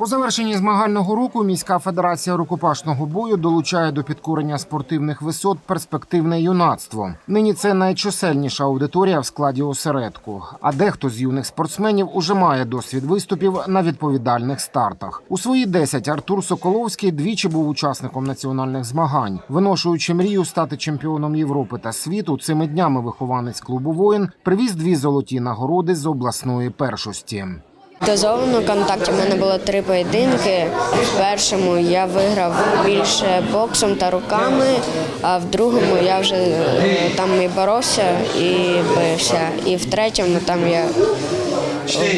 По завершенні змагального року міська федерація рукопашного бою долучає до підкорення спортивних висот перспективне юнацтво. Нині це найчисельніша аудиторія в складі осередку. А дехто з юних спортсменів уже має досвід виступів на відповідальних стартах. У свої 10 Артур Соколовський двічі був учасником національних змагань, виношуючи мрію стати чемпіоном Європи та світу. Цими днями вихованець клубу воїн привіз дві золоті нагороди з обласної першості. Дозовано контакті в мене було три поєдинки. В першому я виграв більше боксом та руками, а в другому я вже е, там і боровся і бився. І в третьому там я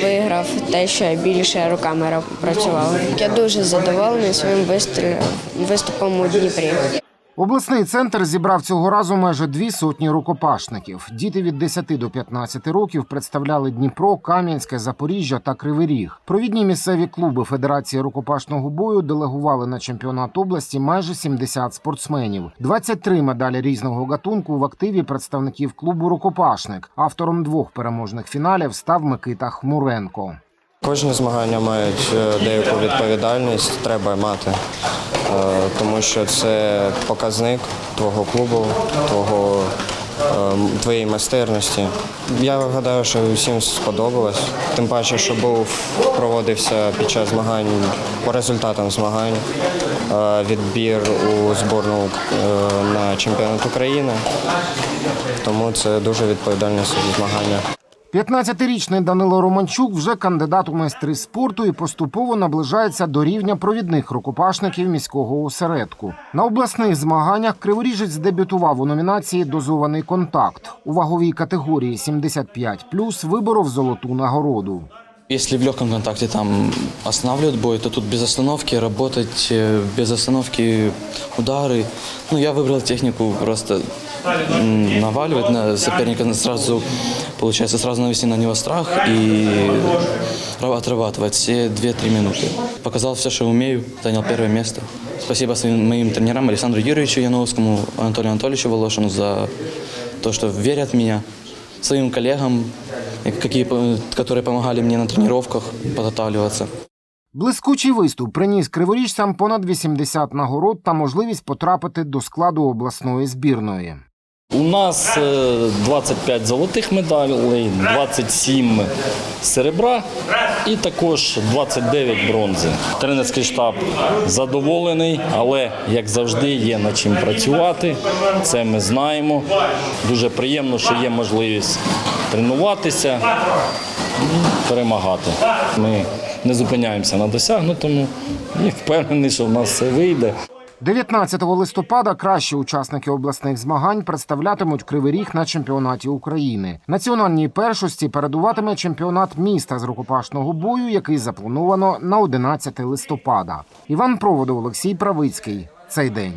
виграв те, що я більше руками працював. Я дуже задоволений своїм виступом у Дніпрі. Обласний центр зібрав цього разу майже дві сотні рукопашників. Діти від 10 до 15 років представляли Дніпро, Кам'янське, Запоріжжя та Кривий Ріг. Провідні місцеві клуби Федерації рукопашного бою делегували на чемпіонат області майже 70 спортсменів. 23 медалі різного гатунку в активі представників клубу Рукопашник. Автором двох переможних фіналів став Микита Хмуренко. Кожні змагання мають е, деяку відповідальність, треба мати, тому що це показник твого клубу, твого, е, твоєї майстерності. Я гадаю, що всім сподобалось. Тим паче, що був проводився під час змагань по результатам змагань е, відбір у зборну е, на чемпіонат України. Тому це дуже відповідальне змагання. 15-річний Данило Романчук вже кандидат у майстри спорту і поступово наближається до рівня провідних рукопашників міського осередку. На обласних змаганнях Криворіжець дебютував у номінації Дозований контакт у ваговій категорії 75+, виборов золоту нагороду. Если в легком контакте там останавливают бой, то тут без остановки работать, э, без остановки удары. Ну, я выбрал технику просто м, наваливать на соперника сразу, получается, сразу навести на него страх и ра- отрабатывать все 2-3 минуты. Показал все, что умею, занял первое место. Спасибо своим моим тренерам Александру Юрьевичу Яновскому, Анатолию Анатольевичу Волошину за то, что верят в меня, своим коллегам, по- которые помогали мне на тренировках подготавливаться. Блискучий виступ приніс криворіжцям понад 80 нагород та можливість потрапити до складу обласної збірної. У нас е, 25 золотих медалей, 27 серебра і також 29 бронзи. Тренерський штаб задоволений, але як завжди є над чим працювати. Це ми знаємо. Дуже приємно, що є можливість тренуватися і перемагати. Ми не зупиняємося на досягнутому і впевнений, що в нас все вийде. 19 листопада кращі учасники обласних змагань представлятимуть Кривий Ріг на чемпіонаті України. Національній першості передуватиме чемпіонат міста з рукопашного бою, який заплановано на 11 листопада. Іван Проводов, Олексій Правицький. Цей день.